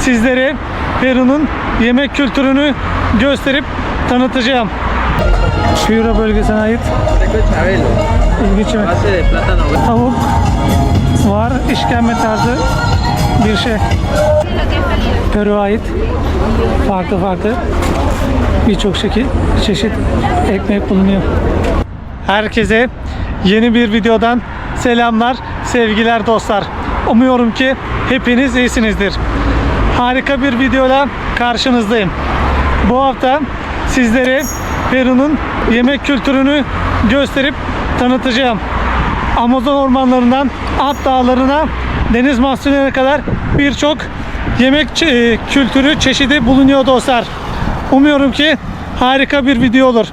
sizlere Peru'nun yemek kültürünü gösterip tanıtacağım. Piura bölgesine ait ilginç yemek. Tavuk var, işkembe tarzı bir şey. Peru'ya ait farklı farklı birçok şekil, çeşit ekmek bulunuyor. Herkese yeni bir videodan selamlar, sevgiler dostlar. Umuyorum ki hepiniz iyisinizdir. Harika bir videoyla karşınızdayım. Bu hafta sizlere Peru'nun yemek kültürünü gösterip tanıtacağım. Amazon ormanlarından Alp dağlarına deniz mahsullerine kadar birçok yemek e, kültürü çeşidi bulunuyor dostlar. Umuyorum ki harika bir video olur.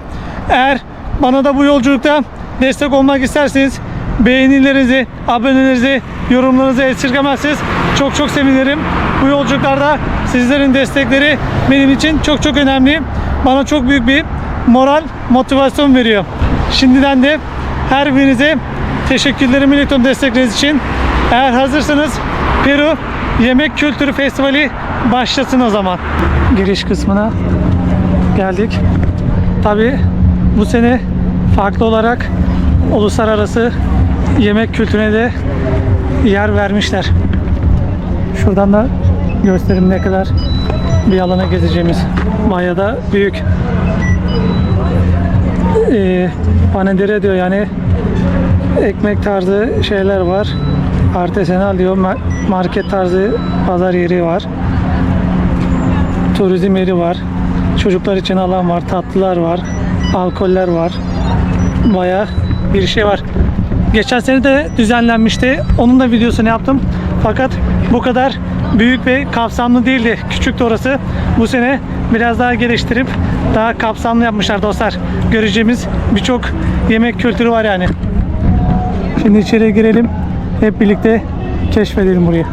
Eğer bana da bu yolculukta destek olmak isterseniz beğenilerinizi, abonelerinizi, yorumlarınızı esirgemezseniz çok çok sevinirim. Bu yolculuklarda sizlerin destekleri benim için çok çok önemli. Bana çok büyük bir moral, motivasyon veriyor. Şimdiden de her birinize teşekkürlerimi iletiyorum destekleriniz için. Eğer hazırsanız Peru Yemek Kültürü Festivali başlasın o zaman. Giriş kısmına geldik. Tabi bu sene farklı olarak uluslararası yemek kültürüne de yer vermişler. Şuradan da göstereyim ne kadar bir alana gezeceğimiz. Bayağı da büyük. Ee, panedere diyor yani ekmek tarzı şeyler var. Artesanal diyor. ma- Market tarzı pazar yeri var. Turizm yeri var. Çocuklar için alan var. Tatlılar var. Alkoller var. Baya bir şey var. Geçen sene de düzenlenmişti. Onun da videosunu yaptım. Fakat bu kadar büyük ve kapsamlı değildi. Küçüktü orası. Bu sene biraz daha geliştirip daha kapsamlı yapmışlar dostlar. Göreceğimiz birçok yemek kültürü var yani. Şimdi içeriye girelim. Hep birlikte keşfedelim burayı.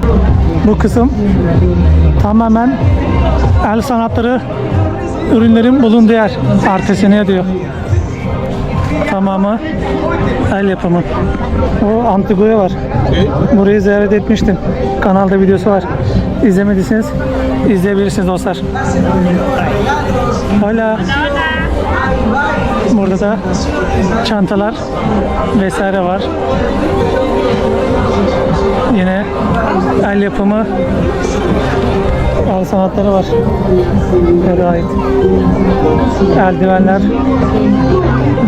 Bu kısım tamamen el sanatları ürünlerin bulunduğu yer. Artesiniye diyor. Tamamı el yapımı. O Antigua var. Burayı ziyaret etmiştim. Kanalda videosu var. İzlemediyseniz izleyebilirsiniz dostlar. Hala Burada da çantalar vesaire var. Yine el yapımı el sanatları var. Peru'ya ait. Eldivenler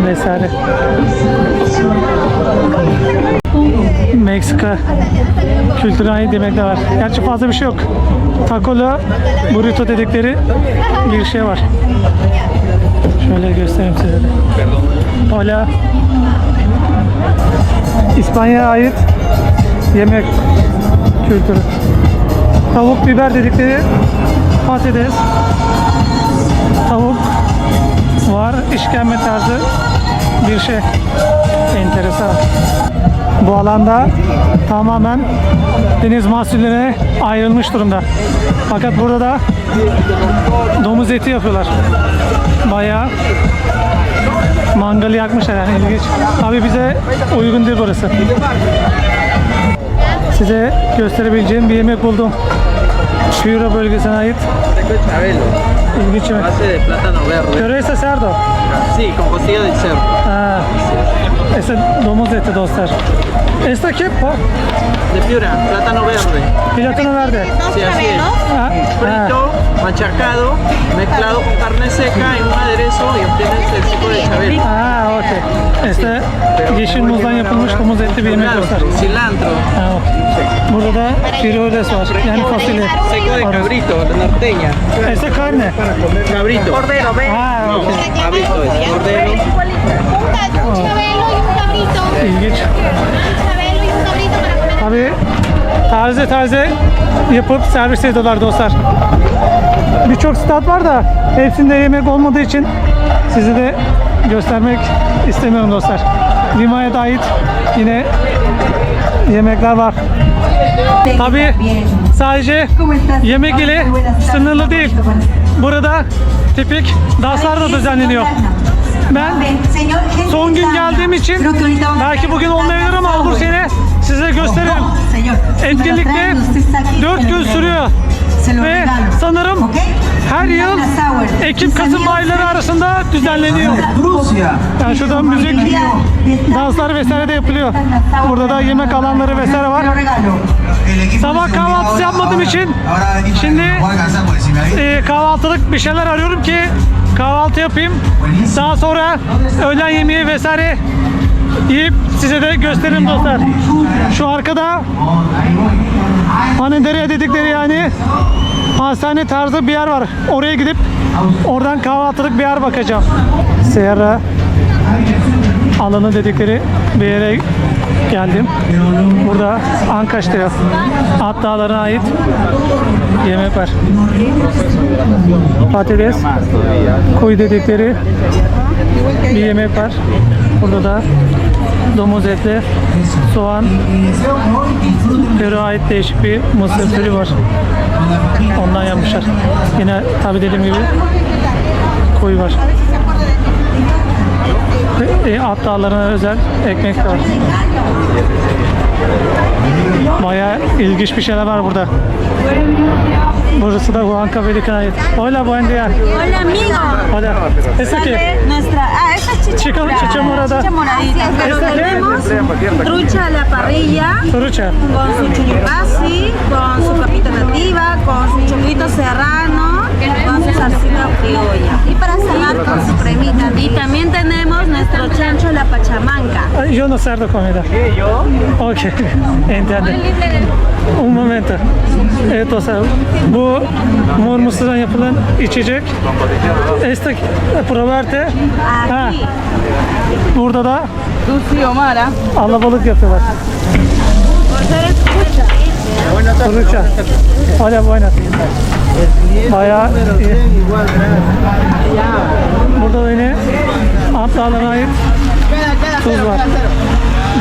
vesaire. Meksika kültürüne ait yemekler var. Gerçi fazla bir şey yok. Tacola, burrito dedikleri bir şey var. Şöyle göstereyim size de. Hola. İspanya'ya ait yemek kültürü. Tavuk biber dedikleri patates, tavuk var, işkembe tarzı bir şey. Enteresan. Bu alanda tamamen deniz mahsullerine ayrılmış durumda. Fakat burada da domuz eti yapıyorlar. Bayağı mangalı yakmışlar yani ilginç. Tabii bize uygun değil burası. Size gösterebileceğim bir yemek buldum. Piura bölgesine ait Seco Chabelo, ilginç yemek. base de plátano verde. Körese cerdo. Sí, con costilla del cerdo. Ha. Ese domuz eti dostlar. Esta qué? po? De Piura, plátano verde. Plátano verde. Sí, así es. Ha. Ha. Frito, machacado, mezclado con carne seca en un aderezo y obtienes el seco de Chabelo. Ha, okey. Este yeşil muzdan yapılmış domuz etli bir yemek dostlar. Cilantro, cilantro, Ha, okey. Burada da frijoles var. Yani fasulye. seco de cabrito, la norteña. Ese carne. Cabrito. Cordero, Ha, okey. Cabrito, es cordero. Un chabelo y un cabrito. İlginç. Un chabelo y un cabrito para comer. Tabii taze taze yapıp servis ediyorlar dostlar. Birçok stat var da hepsinde yemek olmadığı için sizi de göstermek istemiyorum dostlar. Limaya ait yine yemekler var. Tabii sadece yemek ile sınırlı değil. Burada tipik danslar da düzenleniyor. Ben son gün geldiğim için belki bugün olmayabilir ama olur sene size gösteririm. Etkinlikte 4 gün sürüyor ve her yıl Ekim-Kasım ayları arasında düzenleniyor. Yani şurada müzik, danslar vesaire de yapılıyor. Burada da yemek alanları vesaire var. Sabah kahvaltısı yapmadığım için şimdi e, kahvaltılık bir şeyler arıyorum ki kahvaltı yapayım. Daha sonra öğlen yemeği vesaire yiyip size de gösteririm dostlar. Şu arkada Panedere dedikleri yani hastane tarzı bir yer var. Oraya gidip oradan kahvaltılık bir yer bakacağım. Sierra alanı dedikleri bir yere geldim. Burada Ankaş diyor. At Dağları'na ait yemek var. Patates, kuyu dedikleri bir yemek var. Burada da domuz etli, soğan, Peru'ya ait değişik bir mısır türü var. Ondan yapmışlar. Yine tabi dediğim gibi koyu var. E, at dağlarına özel ekmek var. Bayağı ilginç bir şeyler var burada. Burası da Huanca Velika'ya ait. Hola, buen día. Hola amigo. Hola. ¿Esta qué? Nuestra, ah, esta es chicha, morada. chicha morada. Chicha moradita. Trucha a la parrilla Trucha. con su churipasi, con su capita nativa, con su choclito serrano, su salsita criolla. Y para cenar con su cremita. Y también tenemos nuestro chancho a la pachamanca. Ay, Yo no cerdo comida. Ok, entiendo. Un momento. Evet dostlar, bu mor mısırdan yapılan içecek. Esta proverte. Ha, Aquí. burada da Lucy Omara. alabalık yapıyorlar. Trucha. Hola, buenas. Bayağı iyi. Burada da yine Antlar'a ait tuz var.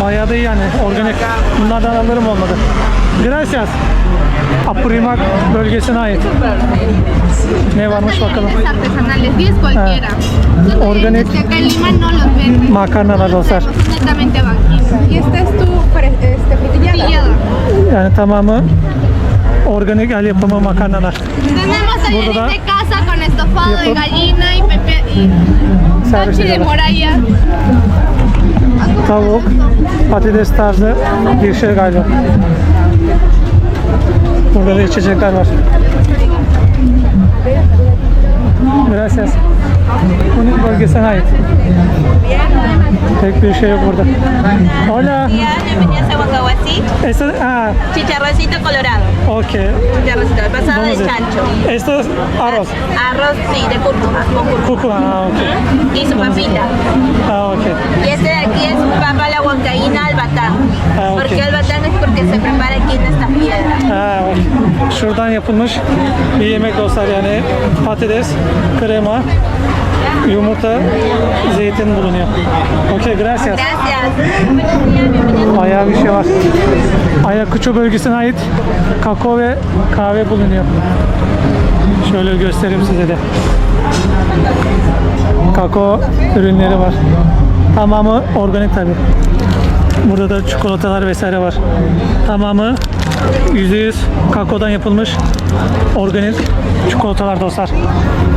Bayağı da iyi yani organik. Bunlardan alırım olmadı. Gracias. Apurimac bölgesine ait. Ne varmış bakalım. artesanales, 10 cualquiera. Son Organic. clientes que acá en Lima no los venden. Makarnalar dostlar. Yani tamamı organik el yapımı makarnalar. Tenemos Burada da de casa con estofado de yapıp gallina y pepe y servis machi de ediyorlar. moraya. Tavuk, patates tarzı bir şey galiba. Burada da içecekler var. Gracias. Bunun bölgesine ait. Pek bir şey yok burada. Hola. Bienvenidos a Huancahuací. Esto, ah, Chicharroncito colorado. okay. Chicharroncito, pasado de chancho. Esto es arroz. Arroz, sí, de cúrcuma, con cúrcuma. Cucu, ah, okay. Y su papita. Ah, okay. Y este de aquí es papa la huancaína al batán. Ah, ok. ¿Por qué al batán? Es porque se prepara aquí en esta piedra. Ha, bak. Şuradan yapılmış bir yemek dostlar yani patates, krema, yumurta, zeytin bulunuyor. Okay, gracias. Bayağı bir şey var. Ayakuço bölgesine ait kakao ve kahve bulunuyor. Şöyle göstereyim size de. Kakao ürünleri var. Tamamı organik tabi. Burada da çikolatalar vesaire var. Tamamı %100 kakaodan yapılmış organik çikolatalar dostlar.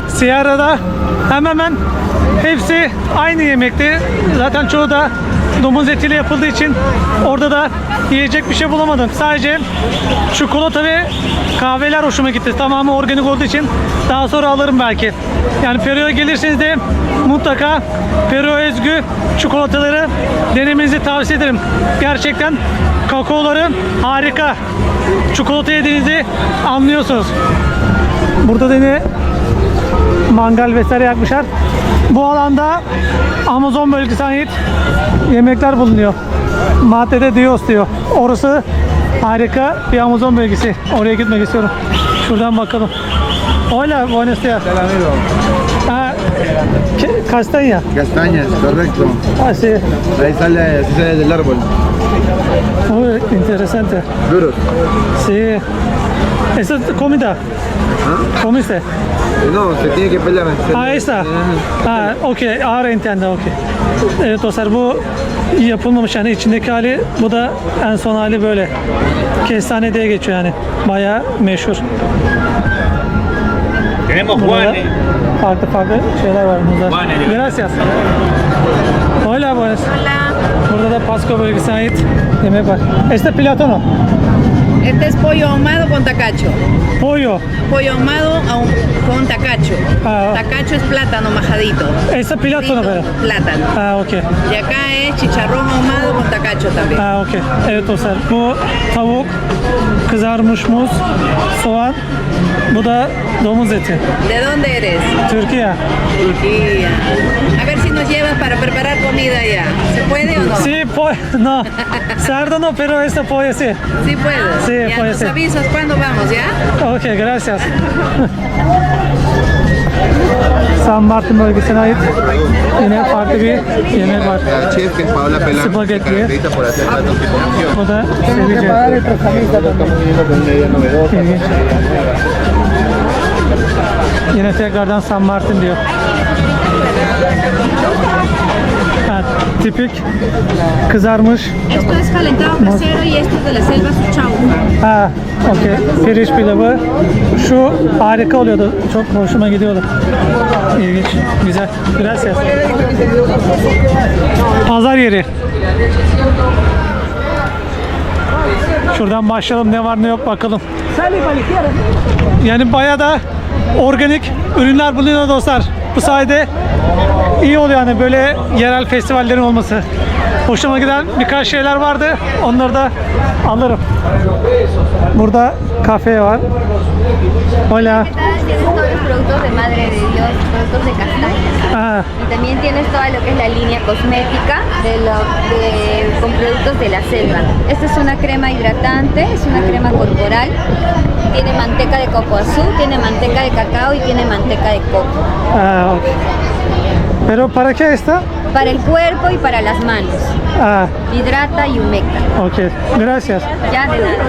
Sierra'da hemen hemen hepsi aynı yemekti. Zaten çoğu da domuz etiyle yapıldığı için orada da yiyecek bir şey bulamadım. Sadece çikolata ve kahveler hoşuma gitti. Tamamı organik olduğu için daha sonra alırım belki. Yani Peru'ya gelirseniz de mutlaka Peru özgü çikolataları denemenizi tavsiye ederim. Gerçekten kakaoları harika. Çikolata yediğinizi anlıyorsunuz. Burada da yine mangal vesaire yakmışlar. Bu alanda Amazon bölgesine ait yemekler bulunuyor. Maddede Dios diyor. Orası harika bir Amazon bölgesi. Oraya gitmek istiyorum. Şuradan bakalım. Hola, buenos días. Ah, ¿qué- castaña. castañas, correcto. Ah, sí. Ahí sale, así sale del árbol. Muy interesante. Duros. Sí. Esa es comida. ¿Comiste? Eh, No, se tiene que pelar. se- Ha esta. Ha okey. Ağır entende okey. Evet dostlar bu yapılmamış yani içindeki hali bu da en son hali böyle. Kestane diye geçiyor yani. Bayağı meşhur. Tenemos Burada da Juanes. farklı farklı şeyler var muzlar. Juanes. Gracias. Hola buenas. Burada da Pasco bölgesine ait yemek var. Este plátano. Este es pollo ahumado con tacacho. Pollo. Pollo ahumado ahum- con tacacho. Ah. Tacacho es plátano majadito. Este plátano. Plátano. Ha okey. Y acá es chicharrón ahumado con tacacho también. Okey. Evet dostlar bu tavuk, kızarmış muz, soğan. Bu da domuz eti. ¿De dónde eres? Türkiye. Turquía. A ver si nos llevas para preparar comida ya. Sí, po no. Cerdo no, pero este pollo sí. Sí puedes. Sí, ya puede nos ser. avisas cuándo vamos, ¿ya? Okey, gracias. San Martin bölgesine ait yine farklı bir yemek var. La chef que es Paola Pelán, se caracteriza por hacer platos de cocción. Bu da sevice. Estamos viviendo con una idea novedosa. İlginç. Yine tekrardan San Martin diyor. Tipik kızarmış. Esto es calentado casero y esto es de la selva Suchau. Ha, okey. Pirinç pilavı. Şu harika oluyordu. Çok hoşuma gidiyordu. İlginç. Güzel. Gracias. Pazar yeri. Şuradan başlayalım. Ne var ne yok bakalım. Yani bayağı da organik ürünler bulunuyor dostlar. Bu sayede iyi oluyor yani böyle yerel festivallerin olması. Hoşuma giden birkaç şeyler vardı. Onları da alırım. Burada kafe var. Hola. Tienes todos los productos de Madre de Dios, productos de castaña. Ah, Y también tienes toda lo que es la línea cosmética de lo- de- con productos de la selva. Esta es una crema hidratante, es una crema corporal. Tiene manteca de coco azul, tiene manteca de cacao y tiene manteca de coco. ah. Pero para qué está? Para el cuerpo y para las manos. Ah, Hidrata y humecta. okey. Gracias. Ya de nada.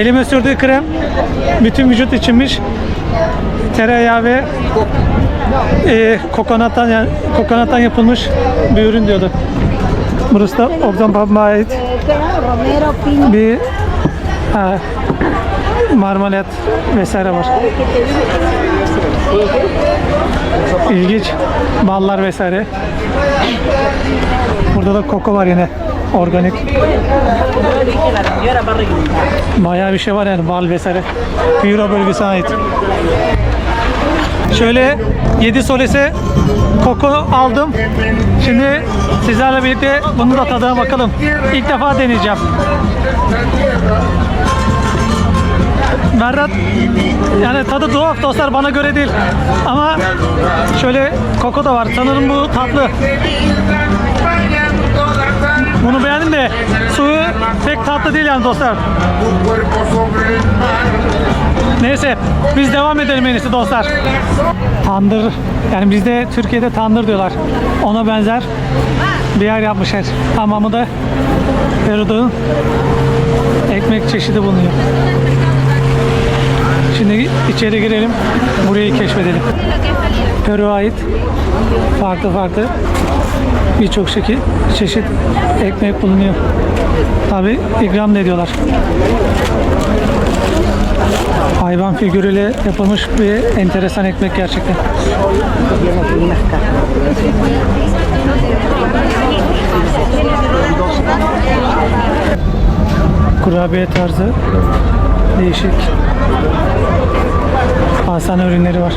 Elime sürdüğü krem bütün vücut içinmiş. Tereyağı ve e, kokonattan yani kokonattan yapılmış bir ürün diyordu. Burası da Obzan Babam'a ait bir ha, marmelat vesaire var. İlginç ballar vesaire. Burada da koko var yine organik. Bayağı bir şey var yani bal vesaire. Euro bölgesine ait. Şöyle 7 solese koku aldım. Şimdi sizlerle birlikte bunu da tadına bakalım. İlk defa deneyeceğim. Berrat yani tadı tuhaf dostlar bana göre değil. Ama şöyle koko da var. Sanırım bu tatlı. Bunu beğendim de suyu pek tatlı değil yani dostlar. Neyse biz devam edelim en iyisi dostlar. Tandır yani bizde Türkiye'de tandır diyorlar. Ona benzer bir yer yapmışlar. Tamamı da Peru'da ekmek çeşidi bulunuyor. Şimdi içeri girelim. Burayı keşfedelim. Peru'ya ait farklı farklı birçok şekil çeşit ekmek bulunuyor. Tabi ikram da ediyorlar. Hayvan figürüyle yapılmış bir enteresan ekmek gerçekten. Kurabiye tarzı değişik pastane ürünleri var.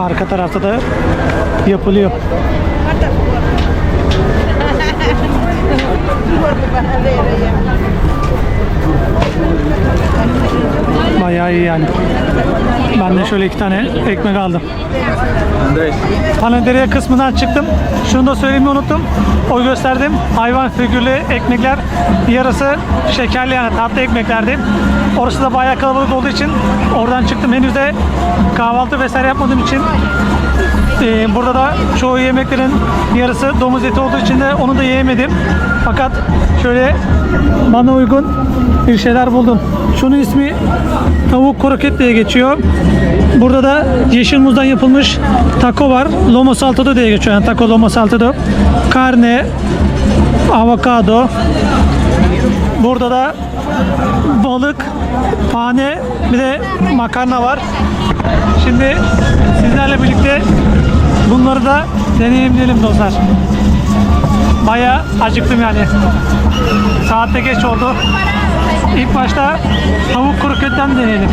Arka tarafta da yapılıyor. Bayağı iyi yani. Ben de şöyle iki tane ekmek aldım. Panederiye kısmından çıktım. Şunu da söylemeyi unuttum. O gösterdim. Hayvan figürlü ekmekler yarısı şekerli yani tatlı ekmeklerdi. Orası da bayağı kalabalık olduğu için oradan çıktım. Henüz de kahvaltı vesaire yapmadığım için ee, burada da çoğu yemeklerin yarısı domuz eti olduğu için de onu da yiyemedim. Fakat şöyle bana uygun bir şeyler buldum. Şunun ismi tavuk kroket diye geçiyor. Burada da yeşil muzdan yapılmış taco var. Lomo saltado diye geçiyor. Yani taco lomo saltado. Karne, avokado. Burada da balık, pane, bir de makarna var. Şimdi sizlerle birlikte bunları da deneyimleyelim dostlar. Baya acıktım yani. Saat de geç oldu. İlk başta tavuk kroketten deneyelim.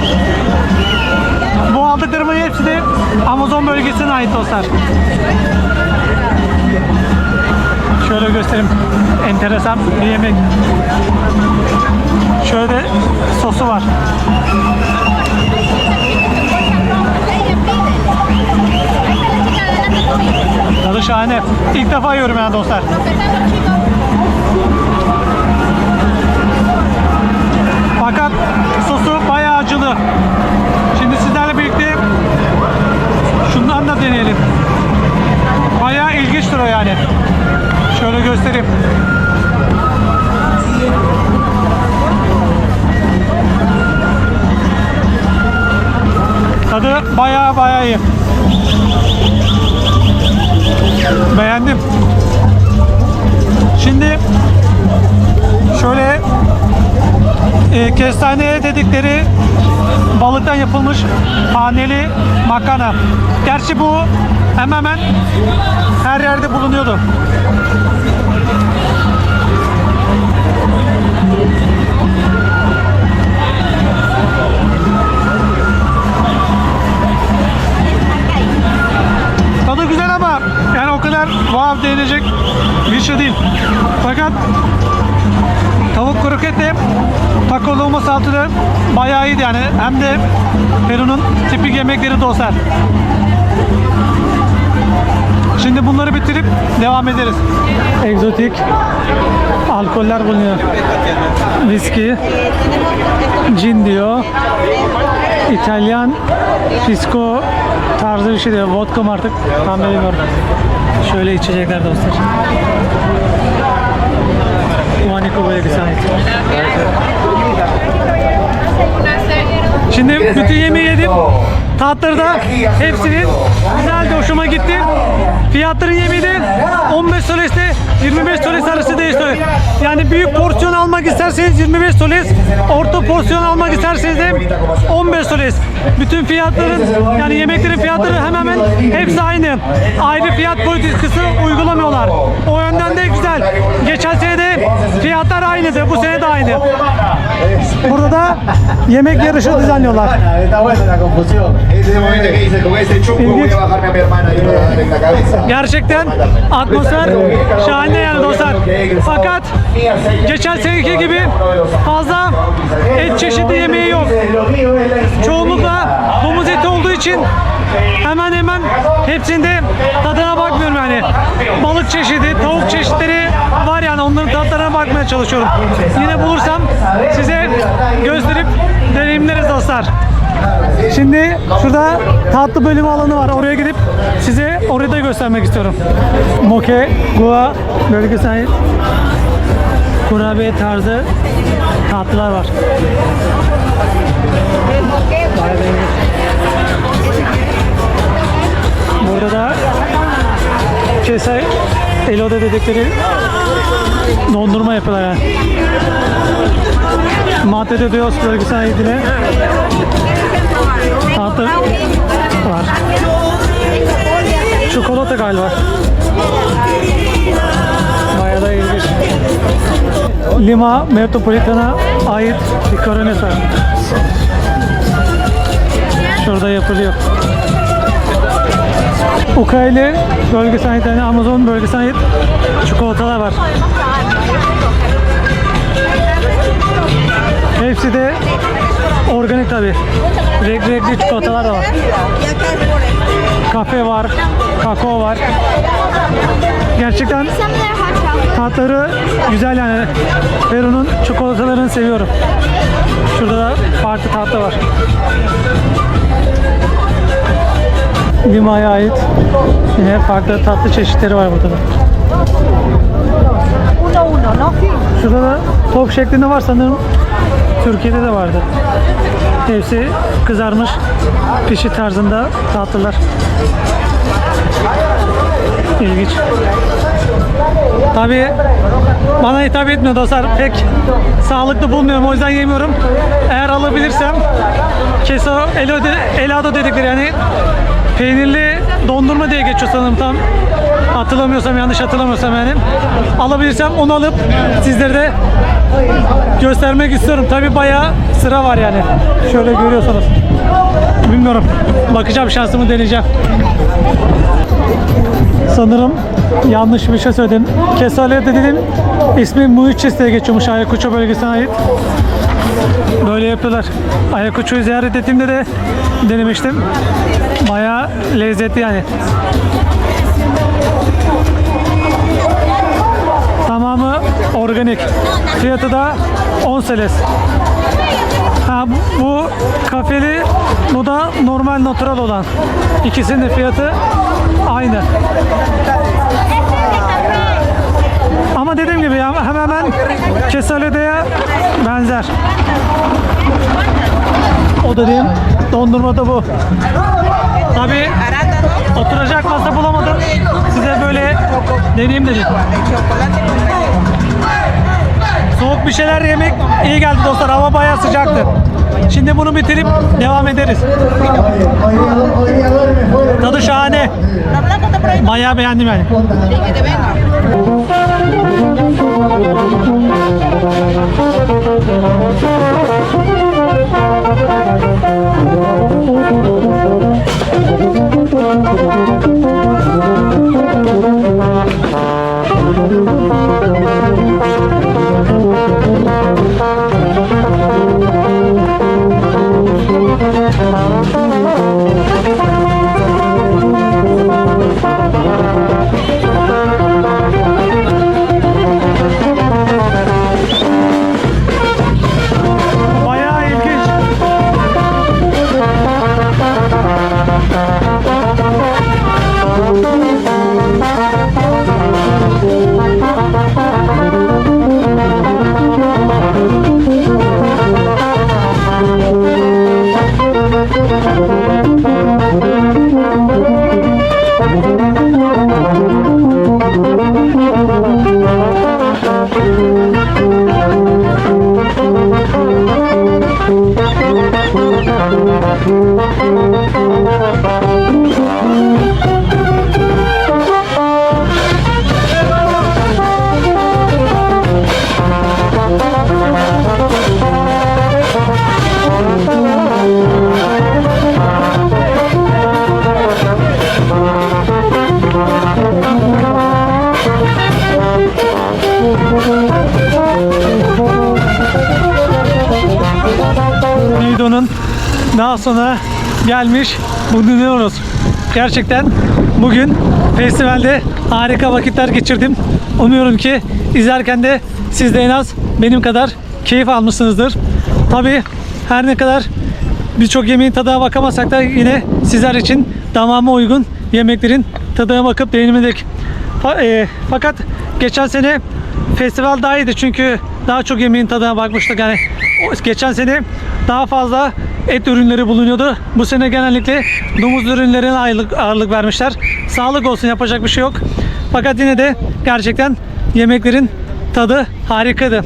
Bu aldıklarımın hepsi de Amazon bölgesine ait dostlar. Şöyle göstereyim. Enteresan bir yemek. Şöyle sosu var. Tadı şahane. İlk defa yiyorum yani dostlar. Fakat sosu bayağı acılı. Şimdi sizlerle birlikte şundan da deneyelim. Bayağı ilginçtir o yani. Şöyle göstereyim. Balıktan yapılmış haneli makarna. Gerçi bu hemen hemen her yerde bulunuyordu. Tadı güzel ama yani o kadar wow denilecek bir şey değil. Fakat tavuk kroket de takolu olması altı da bayağı iyiydi yani. Hem de Peru'nun tipik yemekleri dostlar. Şimdi bunları bitirip devam ederiz. Egzotik alkoller bulunuyor. Viski, cin diyor. İtalyan fisko tarzı bir şey diyor. Vodka mı artık? Tam bilmiyorum. Şöyle içecekler dostlar. Guanico bölgesi ait. Şimdi bütün yemeği yedim. Tatları da hepsinin güzeldi, hoşuma gitti. Fiyatların yemeği de 15 soleste 25 soles arası değişiyor. Yani büyük porsiyon almak isterseniz 25 soles, orta porsiyon almak isterseniz de 15 soles. Bütün fiyatların yani yemeklerin fiyatları hemen hemen hepsi aynı. Ayrı fiyat politikası uygulamıyorlar. O yönden de güzel. Geçen sene de fiyatlar aynıydı. Bu sene de aynı. Burada da yemek yarışı düzenliyorlar. Gerçekten atmosfer şahane yani dostlar. Fakat geçen seneki gibi fazla et çeşidi yemeği yok. Çoğunlukla domuz eti olduğu için hemen hemen hepsinde tadına bakmıyorum yani. Balık çeşidi, tavuk çeşitleri var yani onların tatlarına bakmaya çalışıyorum. Yine bulursam size gösterip deneyimleriz dostlar. Şimdi şurada tatlı bölümü alanı var. Oraya gidip size orayı da göstermek istiyorum. Moke, Goa bölgesine ait kurabiye tarzı tatlılar var. Burada da Kesay Elo'da dedikleri dondurma yapıyorlar yani. Mate de Dios bölgesine yine tatlı var. Çikolata galiba. Bayağı da ilginç. Lima Metropolitan'a ait bir koronet var. Şurada yapılıyor. Ukayli bölgesine ait yani Amazon bölgesine ait çikolatalar var. Hepsi de organik tabi. Renkli renkli çikolatalar da var. Kafe var, kakao var. Gerçekten tatları güzel yani. Peru'nun çikolatalarını seviyorum. Şurada da farklı tatlı var. Lima'ya ait yine farklı tatlı çeşitleri var burada da. Şurada da top şeklinde var sanırım. Türkiye'de de vardı. Hepsi kızarmış pişi tarzında tatlılar. İlginç. Tabii bana hitap etmiyor dostlar. Pek sağlıklı bulmuyorum o yüzden yemiyorum. Eğer alabilirsem keso elado, elado dedikleri yani peynirli dondurma diye geçiyor sanırım tam hatırlamıyorsam yanlış hatırlamıyorsam yani alabilirsem onu alıp sizlere de göstermek istiyorum. Tabi bayağı sıra var yani. Şöyle görüyorsunuz. Bilmiyorum. Bakacağım şansımı deneyeceğim. Sanırım yanlış bir şey söyledim. Kesale dedim ismi Muiçis diye geçiyormuş Ayakuço bölgesine ait. Böyle yapıyorlar. Ayakuço'yu ziyaret ettiğimde de denemiştim. Bayağı lezzetli yani. Organik. Fiyatı da 10 seles. Ha, bu, kafeli, bu da normal natural olan. İkisinin de fiyatı aynı. Ama dediğim gibi ya hemen hemen Kesalede'ye benzer. O dediğim dondurma da bu. Tabii oturacak masa bulamadım. Size böyle deneyeyim dedim. Bir şeyler yemek iyi geldi dostlar. Hava bayağı sıcaktı. Şimdi bunu bitirip devam ederiz. Tadı şahane. Bayağı beğendim yani. Gelmiş bulunuyoruz. Gerçekten bugün festivalde harika vakitler geçirdim. Umuyorum ki izlerken de siz de en az benim kadar keyif almışsınızdır. Tabi her ne kadar birçok yemeğin tadına bakamasak da yine sizler için damağıma uygun yemeklerin tadına bakıp deneyimledik. E, fakat geçen sene festival daha iyiydi çünkü daha çok yemeğin tadına bakmıştık. Yani geçen sene daha fazla et ürünleri bulunuyordu. Bu sene genellikle domuz ürünlerine ağırlık, ağırlık vermişler. Sağlık olsun yapacak bir şey yok. Fakat yine de gerçekten yemeklerin tadı harikaydı.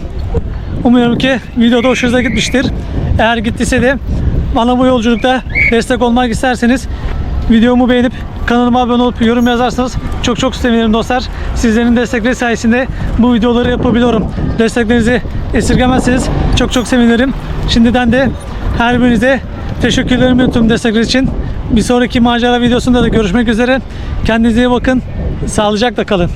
Umuyorum ki videoda hoşunuza gitmiştir. Eğer gittiyse de bana bu yolculukta destek olmak isterseniz videomu beğenip kanalıma abone olup yorum yazarsanız çok çok sevinirim dostlar. Sizlerin destekleri sayesinde bu videoları yapabiliyorum. Desteklerinizi esirgemezseniz çok çok sevinirim. Şimdiden de her birinize teşekkürlerimi iletiyorum destekler için. Bir sonraki macera videosunda da görüşmek üzere. Kendinize iyi bakın. Sağlıcakla kalın.